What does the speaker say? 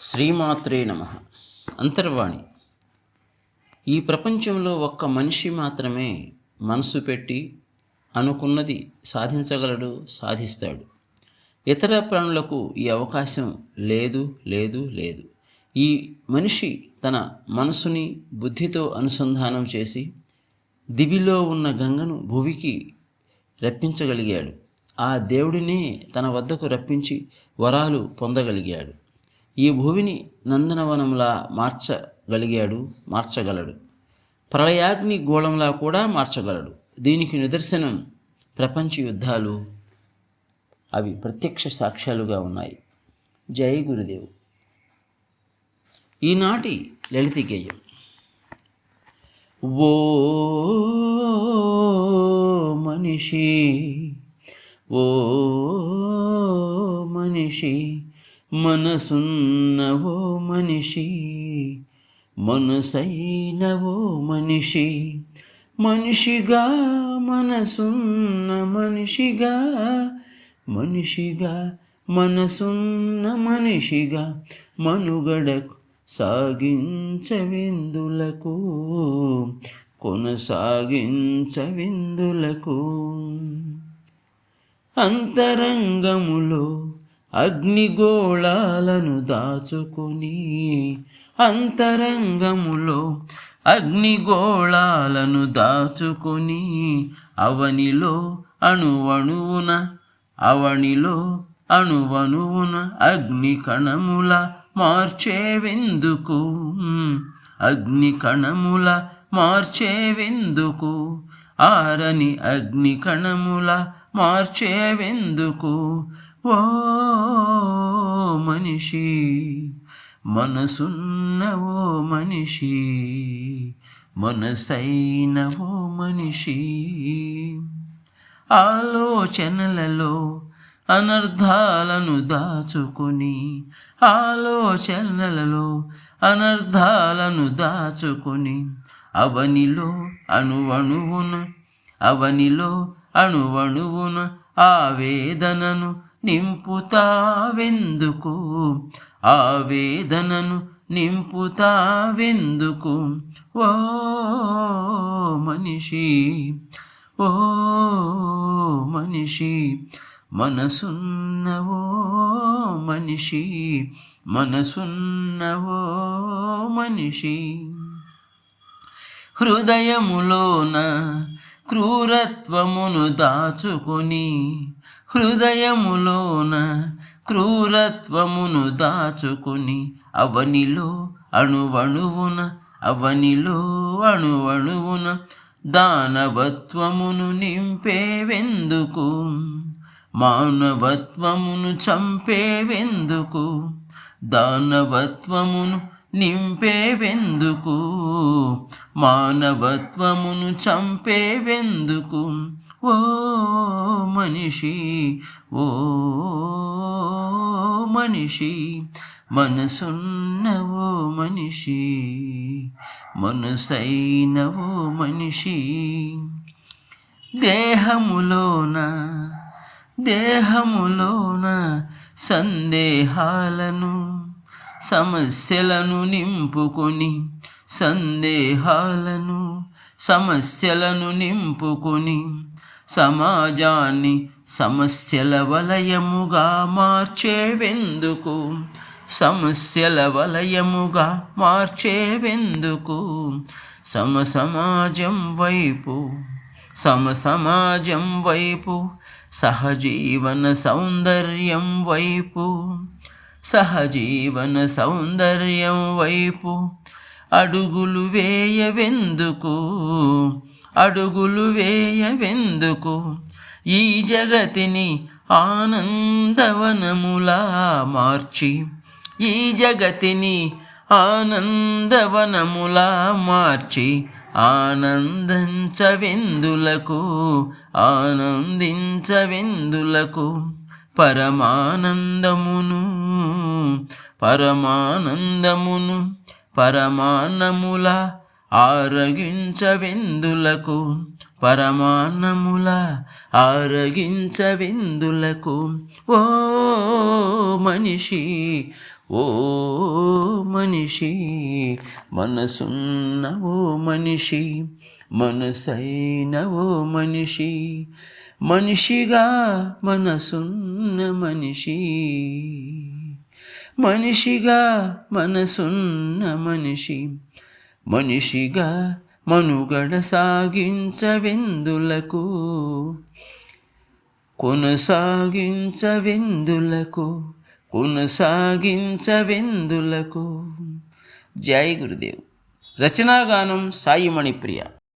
శ్రీమాత్రే నమ. అంతర్వాణి. ఈ ప్రపంచంలో ఒక్క మనిషి మాత్రమే మనసు పెట్టి అనుకున్నది సాధించగలడు సాధిస్తాడు. ఇతర ప్రాణులకు ఈ అవకాశం లేదు లేదు లేదు. ఈ మనిషి తన మనసుని బుద్ధితో అనుసంధానం చేసి దివిలో ఉన్న గంగను భువికి రప్పించగలిగాడు. ఆ దేవుడినే తన వద్దకు రప్పించి వరాలు పొందగలిగాడు. ఈ భూమిని నందనవనంలా మార్చగలిగాడు మార్చగలడు. ప్రళయాగ్ని గోళంలా కూడా మార్చగలడు. దీనికి నిదర్శనం ప్రపంచ యుద్ధాలు అవి ప్రత్యక్ష సాక్ష్యాలుగా ఉన్నాయి. జై గురుదేవ్. ఈనాటి లలిత గేయం. ఓ మనిషి ఓ మనిషి మనసున్న ఓ మనిషి మనసైనవో మనిషి మనిషిగా మనసున్న మనిషిగా మనిషిగా మనసున్న మనిషిగా మనుగడకు సాగించవిందులకు కొనసాగించవిందులకు. అంతరంగములో అగ్నిగోళాలను దాచుకొని అంతరంగములో అగ్నిగోళాలను దాచుకొని అవనిలో అణువణువున అవనిలో అణువణువున అగ్ని కణముల మార్చేవెందుకు? అగ్ని కణముల మార్చేవెందుకు? ఆరని అగ్ని కణముల మార్చేవెందుకు? ఓ మనిషి మనసున్న ఓ మనిషి మనసైన ఓ మనిషి. ఆలోచనలలో అనర్ధాలను దాచుకొని ఆలోచనలలో అనర్ధాలను దాచుకొని అవనిలో అణువణువున అవనిలో అణువణువున ఆవేదనను నింపుతావెందుకు? ఆవేదనను నింపుతావెందుకు? ఓ మనిషి ఓ మనిషి మనసున్నవో మనిషి మనసున్నవో మనిషి. హృదయములోన క్రూరత్వమును దాచుకొని హృదయములోన క్రూరత్వమును దాచుకొని అవనిలో అణువణువున అవనిలో అణువణువున దానవత్వమును నింపేవెందుకు? మానవత్వమును చంపేవెందుకు? దానవత్వమును నింపేవెందుకు? మానవత్వమును చంపేవెందుకు? ఓ మనిషి ఓ మనిషి మనసున్న ఓ మనిషి మనసైన ఓ మనిషి. దేహములోన దేహములోన సందేహాలను సమస్యలను నింపుకొని సందేహాలను సమస్యలను నింపుకొని సమాజాన్ని సమస్యల వలయముగా మార్చేవెందుకు? సమస్యల వలయముగా మార్చేవెందుకు? సమ సమాజం వైపు సమ సమాజం వైపు సహజీవన సౌందర్యం వైపు సహజీవన సౌందర్యం వైపు అడుగులు వేయవెందుకు? అడుగులు వేయవెందుకు? ఈ జగతిని ఆనందవనములా మార్చి ఈ జగతిని ఆనందవనములా మార్చి ఆనందించవెందులకు ఆనందించవెందులకు పరమానందమును పరమానందమును పరమాన్నముల ఆరగించవెందులకు పరమాన్నముల ఆరగించవెందులకు ఓ మనిషి ఓ మనిషి మనసున్న ఓ మనిషి మనసైన ఓ మనిషి మనిషిగా మనసున్న మనిషి. మనిషిగా మనసున్న మనిషి మనిషిగా మనుగడ సాగించవెందులకు? కొనసాగించవెందులకు? కొనసాగించవెందులకు? జై గురుదేవ్. రచనాగానం సాయి మణిప్రియ.